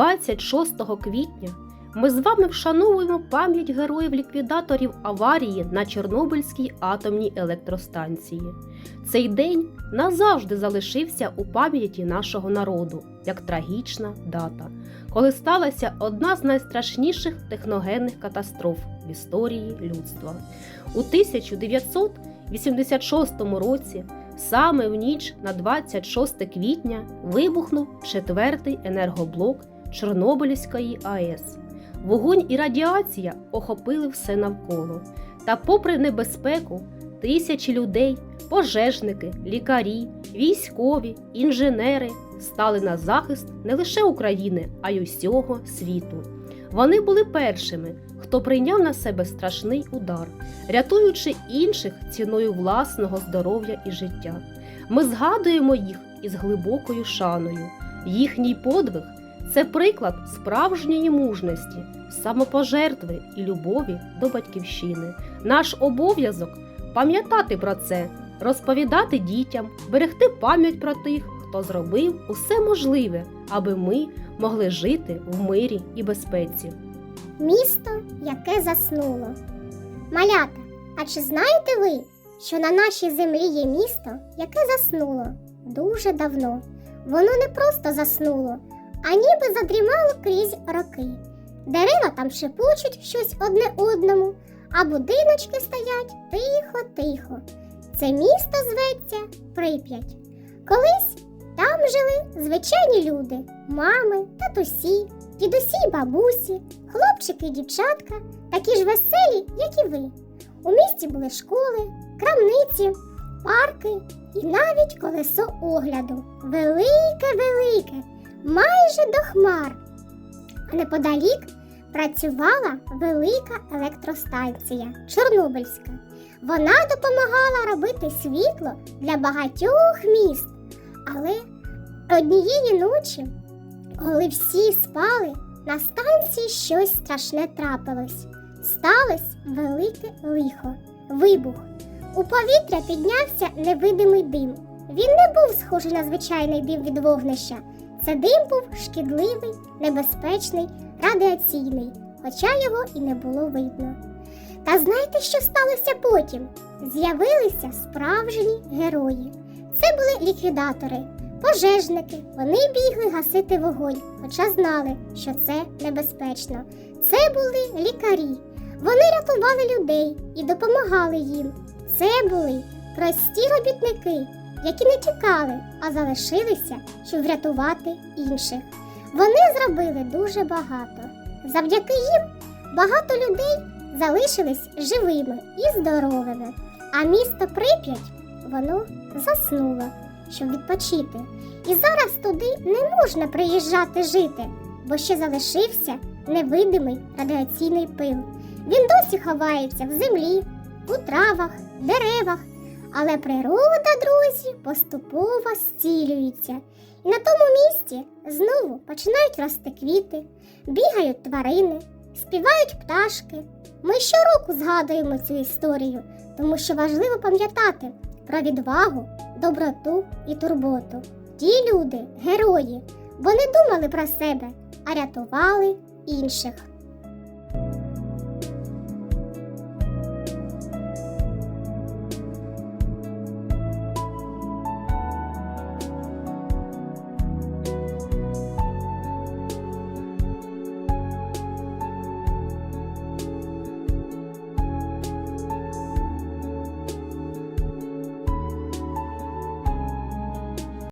26 квітня ми з вами вшановуємо пам'ять героїв-ліквідаторів аварії на Чорнобильській атомній електростанції. Цей день назавжди залишився у пам'яті нашого народу як трагічна дата, коли сталася одна з найстрашніших техногенних катастроф в історії людства. У 1986 році, саме в ніч на 26 квітня, вибухнув четвертий енергоблок Чорнобильської АЕС. Вогонь і радіація охопили все навколо. Та, попри небезпеку, тисячі людей, пожежники, лікарі, військові, інженери стали на захист не лише України, а й усього світу. Вони були першими, хто прийняв на себе страшний удар, рятуючи інших ціною власного здоров'я і життя. Ми згадуємо їх із глибокою шаною. Їхній подвиг це приклад справжньої мужності, самопожертви і любові до батьківщини. Наш обов'язок пам'ятати про це, розповідати дітям, берегти пам'ять про тих, хто зробив усе можливе, аби ми могли жити в мирі і безпеці. Місто, яке заснуло. Малята, а чи знаєте ви, що на нашій землі є місто, яке заснуло дуже давно? Воно не просто заснуло, а ніби задрімало крізь роки. Дерева там шепочуть щось одне одному, а будиночки стоять тихо-тихо. Це місто зветься Прип'ять. Колись там жили звичайні люди, мами, татусі, дідусі й бабусі, хлопчики і дівчатка, такі ж веселі, як і ви. У місті були школи, крамниці, парки і навіть колесо огляду. Велике-велике, майже до хмар. А неподалік працювала велика електростанція Чорнобильська. Вона допомагала робити світло для багатьох міст. Але однієї ночі, коли всі спали, на станції щось страшне трапилось. Сталось велике лихо, вибух. У повітря піднявся невидимий дим. Він не був схожий на звичайний дим від вогнища. Це дим був шкідливий, небезпечний, радіаційний, хоча його і не було видно. Та знаєте, що сталося потім? З'явилися справжні герої. Це були ліквідатори, пожежники. Вони бігли гасити вогонь, хоча знали, що це небезпечно. Це були лікарі. Вони рятували людей і допомагали їм. Це були прості робітники, які не тікали, а залишилися, щоб врятувати інших. Вони зробили дуже багато. Завдяки їм багато людей залишились живими і здоровими, а місто Прип'ять воно заснуло, щоб відпочити. І зараз туди не можна приїжджати жити, бо ще залишився невидимий радіаційний пил. Він досі ховається в землі, у травах, деревах. Але природа, друзі, поступово зцілюється. І на тому місці знову починають рости квіти, бігають тварини, співають пташки. Ми щороку згадуємо цю історію, тому що важливо пам'ятати про відвагу, доброту і турботу. Ті люди, герої, вони думали про себе, а рятували інших.